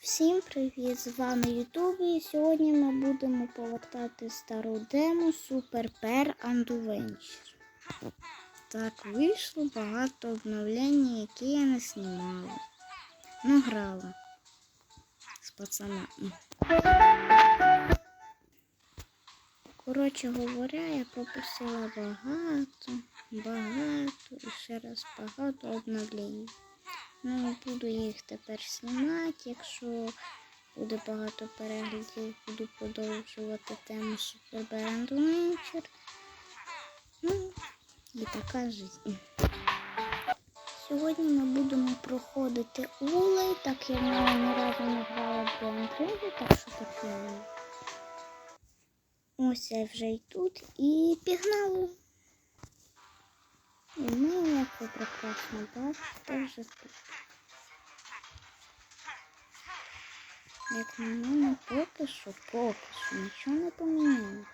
Всім привіт! З вами Ютуб і сьогодні ми будемо повертати стару дему Super Per Adventure. Так, вийшло багато обновлень, які я не знімала. Ну, грала з пацанами. Коротше говоря, я пропустила багато, багато і ще раз багато обновлень. Ну, буду їх тепер знімати. Якщо буде багато переглядів, буду продовжувати тему Brand Nature. Ну, і така життя. Сьогодні ми будемо проходити улей, так я ні разу не грала в Гран-При, так що таке. Ось я вже й тут і пігнали. І ми, як ви прекрасно бачите, вже тут. Як на мене, поки що, поки що нічого не поміняло.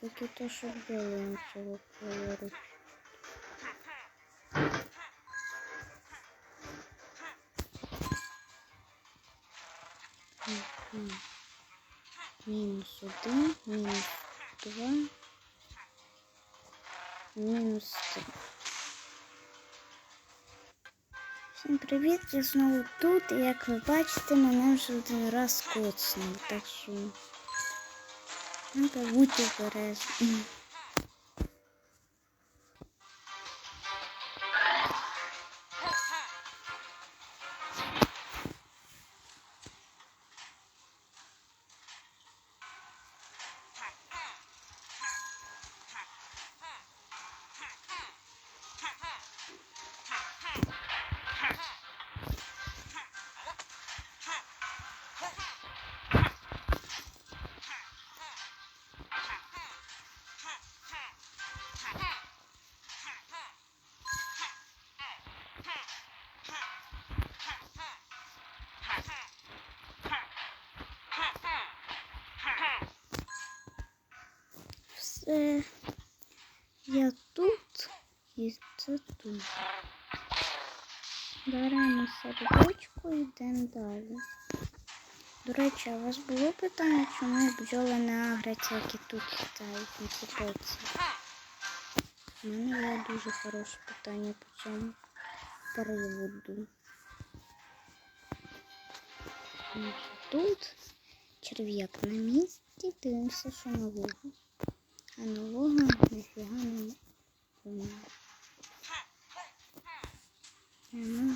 Тільки то, що білим цього кольору. Мгм. Мінус один, мінус два. Мінус 3. Всім привіт! Я знову тут, і як ви бачите, мене вже один раз коцнуло, так що треба бути обережним. Все. Я тут і це тут. Беремо сердечко і йдемо далі. До речі, а у вас було питання, чому бджоли не агряться, які тут літають на ціпоці? У мене є дуже хороше питання по цьому приводу. Тут черв'як на місці, дивимося, що нового. А нового ніфіга немає. Ну,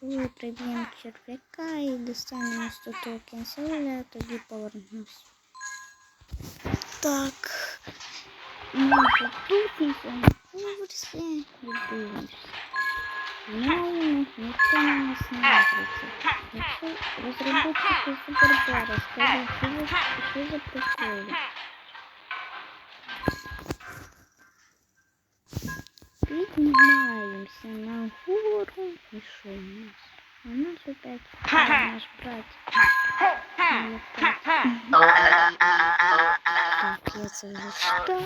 коли приб'ємо черв'яка і достанемо 100 токен селя, тоді повернемось. Так. Ми тут цьому поверсі відбуваємося. Знаємо, ніхто на не агриться. Якщо розробити супербара, за- що за приколи. гору і що у нас? У нас опять наш брат. Ну, Так, я це вже читала.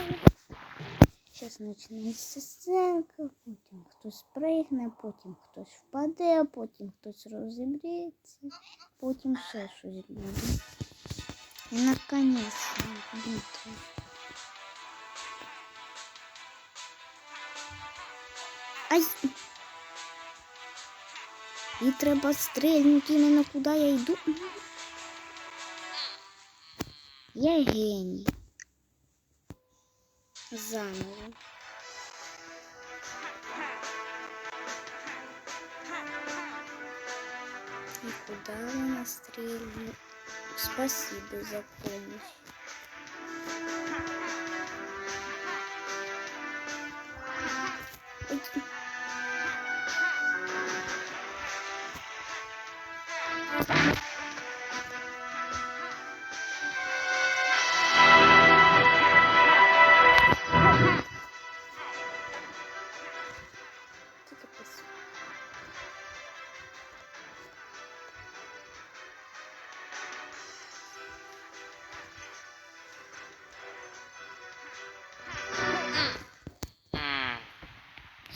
Зараз почнеться сценка, потім хтось пригне, потім хтось впаде, потім хтось розіб'ється, потім ще щось буде. І наконець битва. Ай! І треба стрельнути іменно куди я йду. Я геній. Заново. И куда вы настрелили? Спасибо за помощь. Ой.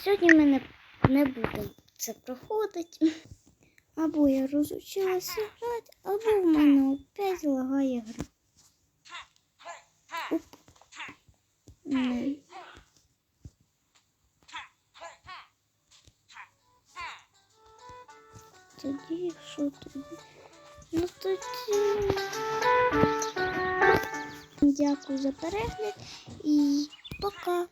Сьогодні ми не, не будемо це проходити. Або я розучилася грати, або в мене опять лагає гра. Оп. Ну. Тоді що тоді? Ну тоді. Дякую за перегляд і пока.